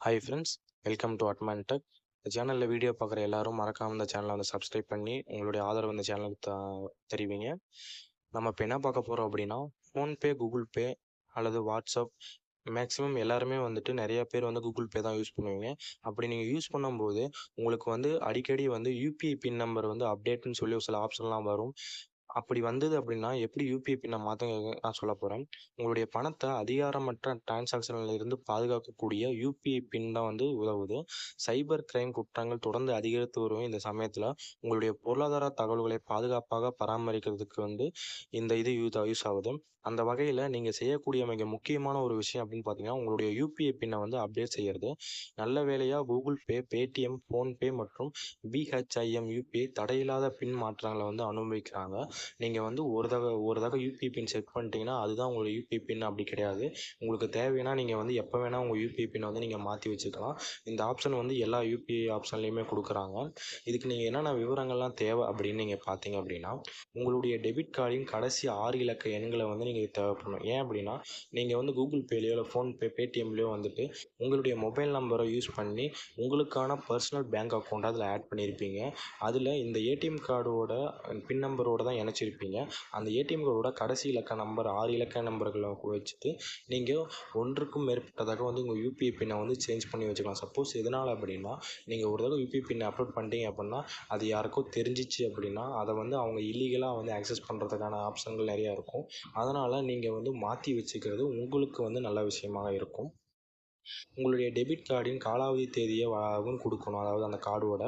Hi friends welcome to அட்மான் tech இந்த சேனலில் வீடியோ பார்க்குற எல்லாரும் மறக்காமல் இந்த சேனலை வந்து சப்ஸ்கிரைப் பண்ணி உங்களுடைய ஆதரவு இந்த சேனலுக்கு த தெரிவிங்க. நம்ம இப்போ என்ன பார்க்க போகிறோம் அப்படின்னா ஃபோன்பே கூகுள் பே அல்லது வாட்ஸ்அப் மேக்ஸிமம் எல்லாருமே வந்துட்டு நிறையா பேர் வந்து கூகுள் பே தான் யூஸ் பண்ணுவீங்க. அப்படி நீங்கள் யூஸ் பண்ணும்போது உங்களுக்கு வந்து அடிக்கடி வந்து யூபிஐ பின் நம்பர் வந்து அப்டேட்னு சொல்லி ஒரு சில ஆப்ஷன்லாம் வரும். அப்படி வந்தது அப்படின்னா எப்படி யூபிஐ பின்னை மாற்ற நான் சொல்ல போகிறேன் உங்களுடைய பணத்தை அதிகாரமற்ற டிரான்சாக்ஷனில் இருந்து பாதுகாக்கக்கூடிய யூபிஐ பின் தான் வந்து உதவுது. சைபர் கிரைம் குற்றங்கள் தொடர்ந்து அதிகரித்து வரும் இந்த சமயத்தில் உங்களுடைய பொருளாதார தகவல்களை பாதுகாப்பாக பராமரிக்கிறதுக்கு வந்து இந்த இது யூஸ் யூஸ் ஆகுது. அந்த வகையில் நீங்கள் செய்யக்கூடிய மிக முக்கியமான ஒரு விஷயம் அப்படின்னு பார்த்தீங்கன்னா உங்களுடைய யூபிஐ பின்னை வந்து அப்டேட் செய்கிறது நல்ல வேலையாக கூகுள் பே பேடிஎம் ஃபோன்பே மற்றும் B H I M UPI தடையில்லாத PIN மாற்றங்களை வந்து அனுபவிக்கிறாங்க நீங்கள் வந்து ஒரு தடவை ஒரு தக யூபி பின் செட் பண்ணிட்டீங்கன்னா அதுதான் உங்களோட யூபி பின் அப்படி கிடையாது. உங்களுக்கு தேவைன்னா நீங்கள் வந்து எப்போ வேணால் உங்கள் யூபிஐ பின் வந்து நீங்கள் மாற்றி வச்சுக்கலாம். இந்த ஆப்ஷன் வந்து எல்லா யூபிஐ ஆப்ஷன்லேயுமே கொடுக்குறாங்க. இதுக்கு நீங்கள் என்னென்ன விவரங்கள்லாம் தேவை அப்படின்னு நீங்கள் பார்த்தீங்க அப்படின்னா உங்களுடைய டெபிட் கார்டின் கடைசி ஆறு இலக்க எண்களை வந்து நீங்கள் தேவைப்படணும். ஏன் அப்படின்னா நீங்கள் வந்து கூகுள் பேலேயோ இல்லை ஃபோன்பே பேடிஎம்லேயோ வந்துட்டு உங்களுடைய மொபைல் நம்பரை யூஸ் பண்ணி உங்களுக்கான பர்சனல் பேங்க் அக்கௌண்ட் அதில் ஆட் பண்ணியிருப்பீங்க அதில் இந்த ஏடிஎம் கார்டோட பின் நம்பரோட தான் நினச்சிருப்பீங்க. அந்த ஏடிஎம் கார்டோட கடைசி இலக்க நம்பர் ஆறு இலக்க நம்பர்களை வச்சுட்டு நீங்கள் ஒன்றுக்கும் மேற்பட்டதாக வந்து உங்கள் யூபிஐ பின்னை வந்து சேஞ்ச் பண்ணி வச்சுக்கலாம். சப்போஸ் எதனால் அப்படின்னா நீங்கள் ஒரு தடவை யூபிஐ பின்னை அப்லோட் பண்ணிட்டீங்க அப்படின்னா அது யாருக்கோ தெரிஞ்சிச்சு அப்படின்னா அதை வந்து அவங்க இல்லீகலாக வந்து ஆக்சஸ் பண்ணுறதுக்கான ஆப்ஷன்கள் நிறையா இருக்கும். அதனால் நீங்கள் வந்து மாற்றி வச்சுக்கிறது உங்களுக்கு வந்து நல்ல விஷயமாக இருக்கும். உங்களுடைய டெபிட் கார்டின் காலாவதி தேதியை கொடுக்கணும். அதாவது அந்த கார்டோட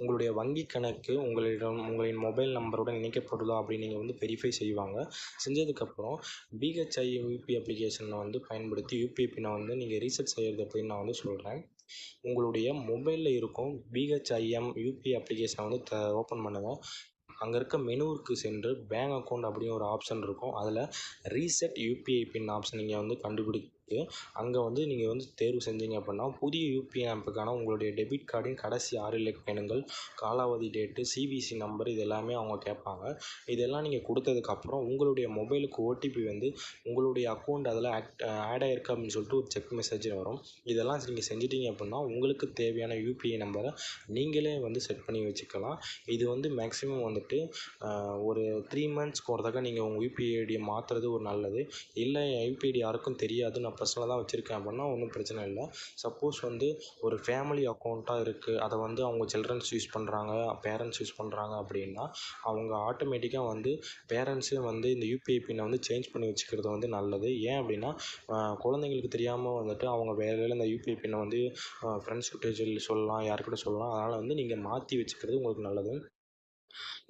உங்களுடைய வங்கி கணக்கு உங்களிடம் உங்களின் மொபைல் நம்பருடன் இணைக்கப்படுதா அப்படின்னு நீங்கள் வந்து வெரிஃபை செய்வாங்க. செஞ்சதுக்கப்புறம் பிஹெச்ஐ யூபி அப்ளிகேஷனை வந்து பயன்படுத்தி யூபிஐ பின்னை வந்து நீங்கள் ரீசெட் செய்கிறது அப்படின்னு நான் வந்து சொல்கிறேன் உங்களுடைய மொபைலில் இருக்கும் பிஹெச்ஐஎம் யூபி அப்ளிகேஷனை வந்து த ஓப்பன் பண்ணுங்கள் அங்கே இருக்க மெனுவுக்கு சென்று பேங்க் அக்கௌண்ட் அப்படின்னு ஒரு ஆப்ஷன் இருக்கும். அதில் ரீசெட் யூபிஐ பின் ஆப்ஷன் நீங்கள் வந்து கண்டுபிடி இருக்குது அங்கே வந்து நீங்கள் வந்து தேர்வு செஞ்சீங்க அப்படின்னா புதிய யூபிஐ ஆப்புக்கான உங்களுடைய டெபிட் கார்டின் கடைசி ஆறு இலக்க எண்கள் காலாவதி டேட்டு சிவிசி நம்பர் இது எல்லாமே அவங்க கேட்பாங்க. இதெல்லாம் நீங்கள் கொடுத்ததுக்கப்புறம் உங்களுடைய மொபைலுக்கு ஓடிபி வந்து உங்களுடைய அக்கௌண்ட் அதில் ஆக்ட் ஆட் ஆயிருக்கு அப்படின்னு சொல்லிட்டு ஒரு செக் மெசேஜ் வரும். இதெல்லாம் நீங்கள் செஞ்சிட்டீங்க அப்படின்னா உங்களுக்கு தேவையான யூபிஐ நம்பரை நீங்களே வந்து செட் பண்ணி வச்சுக்கலாம். இது வந்து மேக்ஸிமம் வந்துட்டு ஒரு த்ரீ மந்த்ஸ்க்கு ஒரு நீங்கள் உங்கள் யூபிஐ ஐடியை மாற்றுறது ஒரு நல்லது. இல்லை யூபிஐடி யாருக்கும் தெரியாது நான் பர்சனலாக தான் வச்சுருக்கேன் அப்படின்னா ஒன்றும் பிரச்சனை இல்லை. சப்போஸ் வந்து ஒரு ஃபேமிலி அக்கௌண்ட்டாக இருக்குது அதை வந்து அவங்க சில்ட்ரன்ஸ் யூஸ் பண்ணுறாங்க பேரண்ட்ஸ் யூஸ் பண்ணுறாங்க அப்படின்னா அவங்க ஆட்டோமேட்டிக்காக வந்து பேரண்ட்ஸே வந்து இந்த யூபிஐ பின்னை வந்து சேஞ்ச் பண்ணி வச்சுக்கிறது வந்து நல்லது. ஏன் அப்படின்னா குழந்தைங்களுக்கு தெரியாமல் வந்துட்டு அவங்க வேறு வேலை இந்த யூபிஐ பின்னை வந்து ஃப்ரெண்ட்ஸ்கிட்ட சொல்லி சொல்லலாம் யாருக்கிட்ட சொல்லலாம். அதனால் வந்து நீங்கள் மாற்றி வச்சுக்கிறது உங்களுக்கு நல்லது.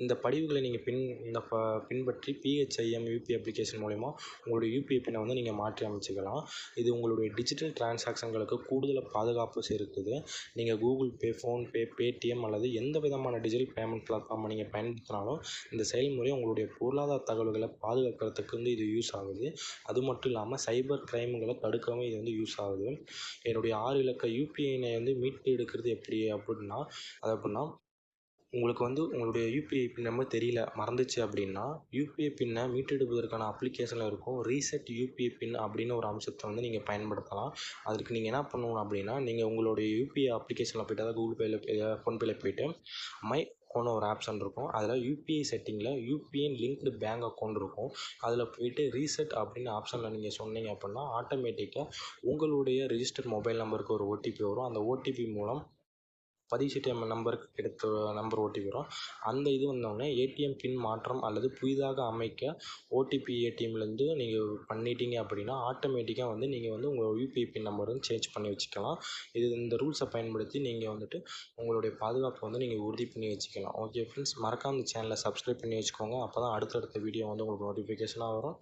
இந்த படிவுகளை நீங்கள் பின் இந்த ப பின்பற்றி பிஹெச்ஐஎம் யூபி அப்ளிகேஷன் மூலிமா உங்களுடைய யூபிஐ பின்னை வந்து நீங்கள் மாற்றி அமைச்சிக்கலாம். இது உங்களுடைய டிஜிட்டல் டிரான்சாக்ஷன்களுக்கு கூடுதல் பாதுகாப்பு சேர்க்குது. நீங்கள் கூகுள் பே ஃபோன்பே பேடிஎம் அல்லது எந்த விதமான டிஜிட்டல் பேமெண்ட் பிளாட்ஃபார்மை நீங்கள் பயன்படுத்தினாலும் இந்த செயல்முறை உங்களுடைய பொருளாதார தகவல்களை பாதுகாக்கிறதுக்கு வந்து இது யூஸ் ஆகுது. அது மட்டும் இல்லாமல் சைபர் கிரைம்களை தடுக்கவும் இது வந்து யூஸ் ஆகுது. என்னுடைய ஆறு இலக்க யூபிஐனை வந்து மீட்டு எடுக்கிறது எப்படி அப்படின்னா அது அப்படின்னா உங்களுக்கு வந்து உங்களுடைய யூபிஐ பின் நம்பர் தெரியல மறந்துச்சு அப்படின்னா யூபிஐ பின்னை மீட்டெடுப்பதற்கான அப்ளிகேஷனில் இருக்கும் ரீசெட் யூபிஐ பின் அப்படின்னு ஒரு அம்சத்தை வந்து நீங்கள் பயன்படுத்தலாம். அதுக்கு நீங்கள் என்ன பண்ணணும் அப்படின்னா நீங்கள் உங்களுடைய யூபிஐ அப்ளிகேஷனில் போய்ட்டு அதாவது கூகுள் பேயில் ஃபோன்பேயில் போயிட்டு மை போன ஒரு ஆப்ஷன் இருக்கும். அதில் யூபிஐ செட்டிங்கில் யூபிஐ லிங்க்டு பேங்க் அக்கௌண்ட் இருக்கும். அதில் போயிட்டு ரீசெட் அப்படின்னு ஆப்ஷனில் நீங்கள் சொன்னீங்க அப்படின்னா ஆட்டோமேட்டிக்காக உங்களுடைய ரிஜிஸ்டர் மொபைல் நம்பருக்கு ஒரு ஓடிபி வரும். அந்த ஓடிபி மூலம் பதிவு செய்ய நம்பருக்கு கிடைத்த நம்பர் ஓடிபி வரும் அந்த இது வந்தோடனே ஏடிஎம் பின் மாற்றம் அல்லது புதிதாக அமைக்க ஓடிபி ஏடிஎம்லேருந்து நீங்கள் பண்ணிட்டீங்க அப்படின்னா ஆட்டோமேட்டிக்காக வந்து நீங்கள் வந்து உங்கள் யூபிஐ பின் நம்பர் வந்து சேஞ்ச் பண்ணி வச்சுக்கலாம். இது இந்த ரூல்ஸை பயன்படுத்தி நீங்கள் வந்துட்டு உங்களுடைய பாதுகாப்பை வந்து நீங்கள் உறுதி பண்ணி வச்சுக்கலாம். ஓகே ஃப்ரெண்ட்ஸ் மறக்காம இந்த சேனலை சப்ஸ்கிரைப் பண்ணி வச்சுக்கோங்க. அப்போ தான் அடுத்தடுத்த வீடியோ வந்து உங்களுக்கு நோட்டிஃபிகேஷனாக வரும்.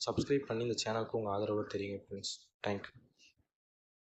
சப்ஸ்கிரைப் பண்ணி இந்த சேனலுக்கு உங்கள் ஆதரவு தெரியுங்க ஃப்ரெண்ட்ஸ் தேங்க்யூ